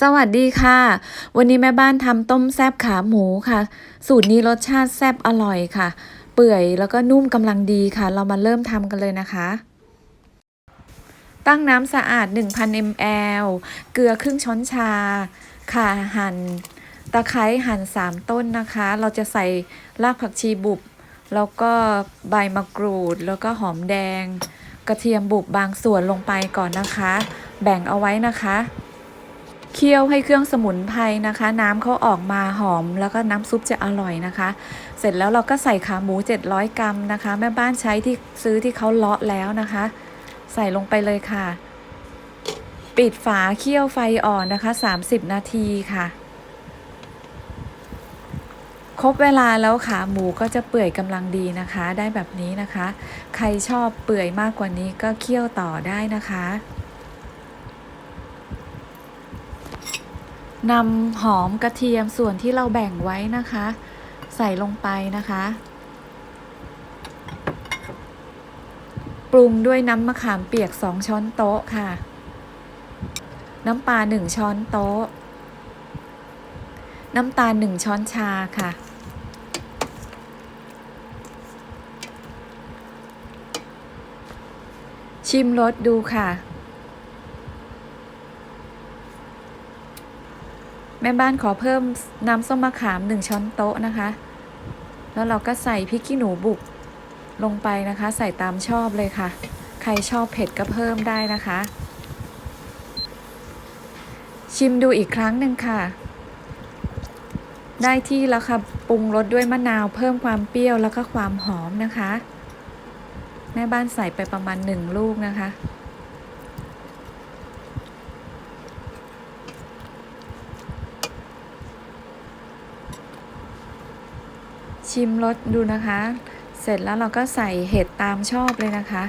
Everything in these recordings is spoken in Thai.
สวัสดีค่ะ วันนี้แม่บ้านทำต้มแซบขาหมูค่ะ สูตรนี้รสชาติแซบอร่อยค่ะ เปื่อยแล้วก็นุ่มกำลังดีค่ะ เรามาเริ่มทำกันเลยนะคะ ตั้งน้ำสะอาด 1,000 ml เกลือครึ่งช้อนชา ข่าหั่นตะไคร้หั่น 3 ต้นนะคะ เราจะใส่รากผักชีบุบ แล้วก็ใบมะกรูด แล้วก็หอมแดง กระเทียมบุบบางส่วนลงไปก่อนนะคะ แบ่งเอาไว้นะคะ เคี่ยวให้เครื่องสมุนไพรนะคะ น้ำเขาออกมาหอม แล้วก็น้ำซุปจะอร่อยนะคะ เสร็จแล้วเราก็ใส่ขาหมู 700 กรัมนะคะ แม่บ้านใช้ที่ซื้อที่เขาเลาะแล้วนะคะ ใส่ลงไปเลยค่ะ ปิดฝาเคี่ยวไฟอ่อนนะคะ 30 นาทีค่ะ ครบเวลาแล้วขาหมูก็จะเปื่อยกำลังดีนะคะ ได้แบบนี้นะคะ ใครชอบเปื่อยมากกว่านี้ก็เคี่ยวต่อได้นะคะ นำหอมกระเทียมส่วนที่เราแบ่งไว้นะคะ ใส่ลงไปนะคะ ปรุงด้วยน้ำมะขามเปียก 2 ช้อนโต๊ะค่ะ น้ำปลา 1 ช้อนโต๊ะ น้ำตาล 1 ช้อนชาค่ะ ชิมรสดูค่ะ แม่บ้านขอเพิ่มน้ำส้มมะขาม 1 ช้อนโต๊ะนะคะ แล้วเราก็ใส่พริกขี้หนูบุกลงไปนะคะ ใส่ตามชอบเลยค่ะ ใครชอบเผ็ดก็เพิ่มได้นะคะ ชิมดูอีกครั้งหนึ่งค่ะ ได้ที่แล้วค่ะปรุงรสด้วยมะนาวเพิ่มความเปรี้ยวแล้วก็ความหอมนะคะ แม่บ้านใส่ไปประมาณหนึ่งลูกนะคะ ชิมรสดูนะคะ เสร็จแล้วเราก็ใส่เห็ดตามชอบเลยนะคะ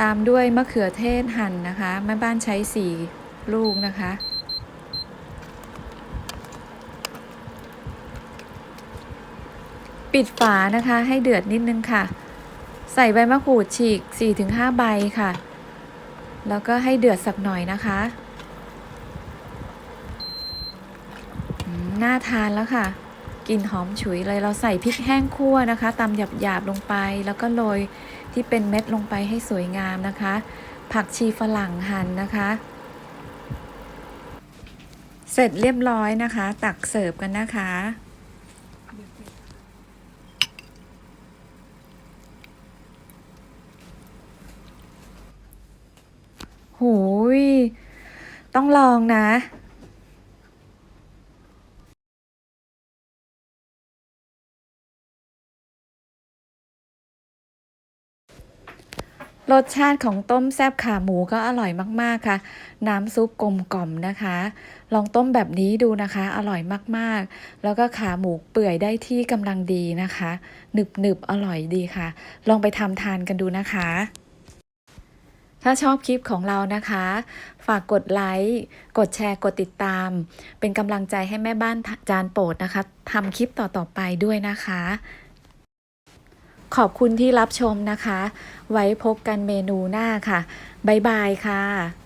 ตามด้วยมะเขือเทศหั่นนะคะแม่บ้านใช้สี่ลูกนะคะ ปิดฝานะคะให้เดือดนิดนึงค่ะ ใส่ใบมะกรูดฉีก 4-5 ใบค่ะ แล้วก็ให้เดือดสักหน่อยนะคะอืม น่าทานแล้วค่ะกลิ่นหอมฉุยเลยเราใส่พริกแห้งคั่วนะคะตำหยาบๆลงไป แล้วก็โรยที่เป็นเม็ดลงไปให้สวยงามนะคะ ผักชีฝรั่งหั่นนะคะ เสร็จเรียบร้อยนะคะ ตักเสิร์ฟกันนะคะหูยต้องลองนะ รสชาติของต้มแซบขาหมูก็อร่อยมากๆค่ะ น้ำซุปกลมกล่อมนะคะ ลองต้มแบบนี้ดูนะคะ อร่อยมากๆ แล้วก็ขาหมูเปื่อยได้ที่กำลังดีนะคะ หนึบหนึบอร่อยดีค่ะ ลองไปทำทานกันดูนะคะ ถ้าชอบคลิปของเรานะคะ ฝากกดไลค์กดแชร์กดติดตาม เป็นกำลังใจให้แม่บ้านจานโปรดนะคะทำคลิปต่อๆไปด้วยนะคะ ขอบคุณที่รับชมนะคะ ไว้พบกันเมนูหน้าค่ะ บ๊ายบายค่ะ